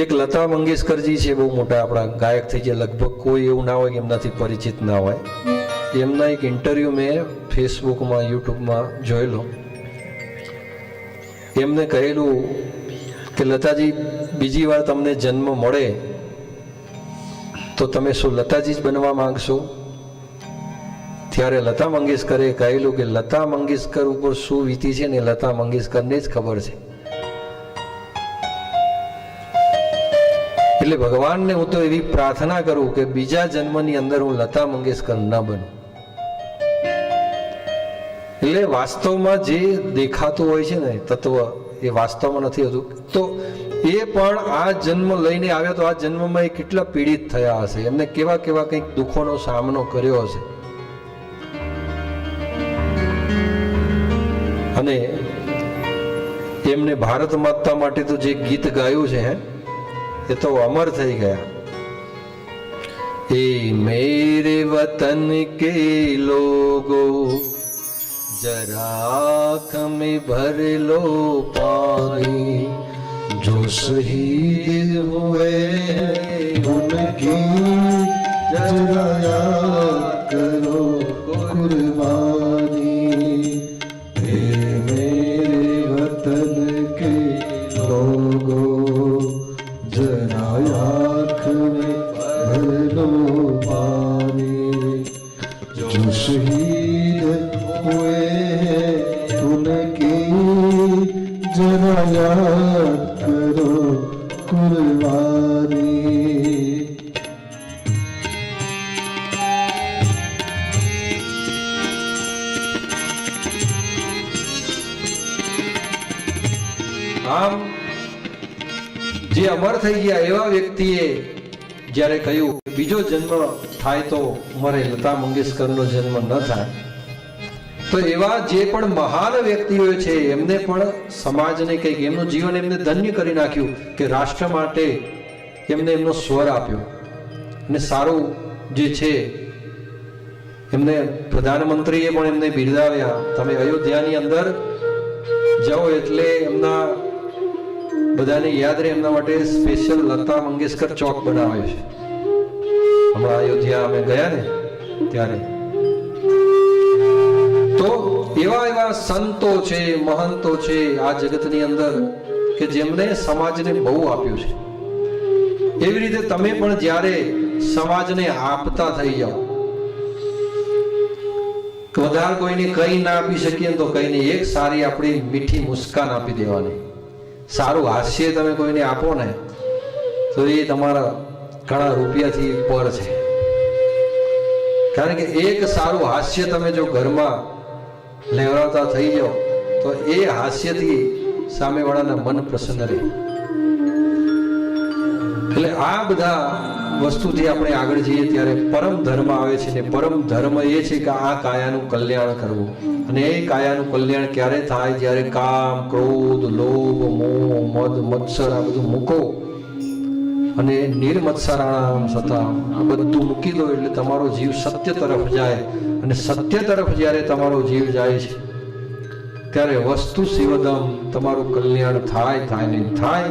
એક લતા મંગેશકરજી છે, બહુ મોટા આપણા ગાયક થઈ ગયા. લગભગ કોઈ એવું ના હોય કે એમનાથી પરિચિત ના હોય. એમના એક ઇન્ટરવ્યૂ મેં ફેસબુકમાં યુટ્યુબમાં જોયેલો. એમને કહેલું કે, લતાજી, બીજી વાર તમને જન્મ મળે તો તમે શું લતાજી જ બનવા માંગશો? ત્યારે લતા મંગેશકરે કહેલું કે, લતા મંગેશકર ઉપર શું વીતી છે ને લતા મંગેશકરને જ ખબર છે. એટલે ભગવાનને હું તો એવી પ્રાર્થના કરું કે બીજા જન્મની અંદર હું લતા મંગેશકર ન બનું. એટલે વાસ્તવમાં જે દેખાતું હોય છે ને તત્વ એ વાસ્તવમાં નથી હોતું. તો એ પણ આ જન્મ લઈને આવ્યા તો આ જન્મમાં એ કેટલા પીડિત થયા હશે? એમને કેવા કેવા કંઈક દુઃખોનો સામનો કર્યો હશે? અને એમને ભારત માતા માટે તો જે ગીત ગાયું છે, હે એ તો અમર થઈ ગયા એ મેરે વતન કે લોગો जरा आँख में भर लो पानी जो शहीद हुए हैं जरा आँख में भर लो पानी जो शहीद हुए हैं उनकी जरा याद करो कुर्बानी આમ જે અમર થઈ ગયા એવા વ્યક્તિએ જ્યારે કહ્યું, બીજો જન્મ થાય તો મારે લતા મંગેશકરનો જન્મ ન થાય. તો એવા જે પણ મહાન વ્યક્તિઓ છે, એમને પણ સમાજને કંઈક એમનું જીવન એમને ધન્ય કરી નાખ્યું કે રાષ્ટ્ર માટે એમને એમનો સ્વર આપ્યો. અને સારું જે છે, એમને પ્રધાનમંત્રીએ પણ એમને બિરદાવ્યા. તમે અયોધ્યાની અંદર જાઓ એટલે એમના બધાને યાદ રહે એમના માટે સ્પેશિયલ લતા મંગેશકર ચોક બનાવ્યો છે. હમણાં અયોધ્યા અમે ગયા ને ત્યારે. તો એવા એવા સંતો છે, મહંતો છે આ જગતની અંદર કે જેમણે સમાજને બહુ આપ્યું છે. એવી રીતે તમે પણ જ્યારે સમાજને આપતા થઈ જાઓ વધારે કોઈને કઈ ના આપી શકીએ તો કઈ નહીં એક સારી આપણી મીઠી મુસ્કાન આપી દેવાની. સારું, હાસ્ય તમે કોઈને આપો ને, તો એ તમારા ઘણા રૂપિયાથી પર છે. કારણ કે એક સારું હાસ્ય તમે જો ઘરમાં લેવડાવતા થઈ જાઓ, તો એ હાસ્યથી સામેવાળાના મન પ્રસન્ન રહે. એટલે આ બધા વસ્તુથી આપણે આગળ જઈએ ત્યારે પરમ ધર્મ આવે છે ને પરમ ધર્મ એ છે કે આ કાયાનું કલ્યાણ કરવું. અને એ કાયાનું કલ્યાણ ક્યારે થાય? જ્યારે કામ, ક્રોધ, લોભ, મોહ, મદ, મત્સર આ બધું મૂકો અને નિર્મત્સરાણામ સતા આ બધું મૂકી દો એટલે તમારો જીવ સત્ય તરફ જાય. અને સત્ય તરફ જ્યારે તમારો જીવ જાય છે, ત્યારે વસ્તુ શિવદમ તમારું કલ્યાણ થાય થાય ને થાય.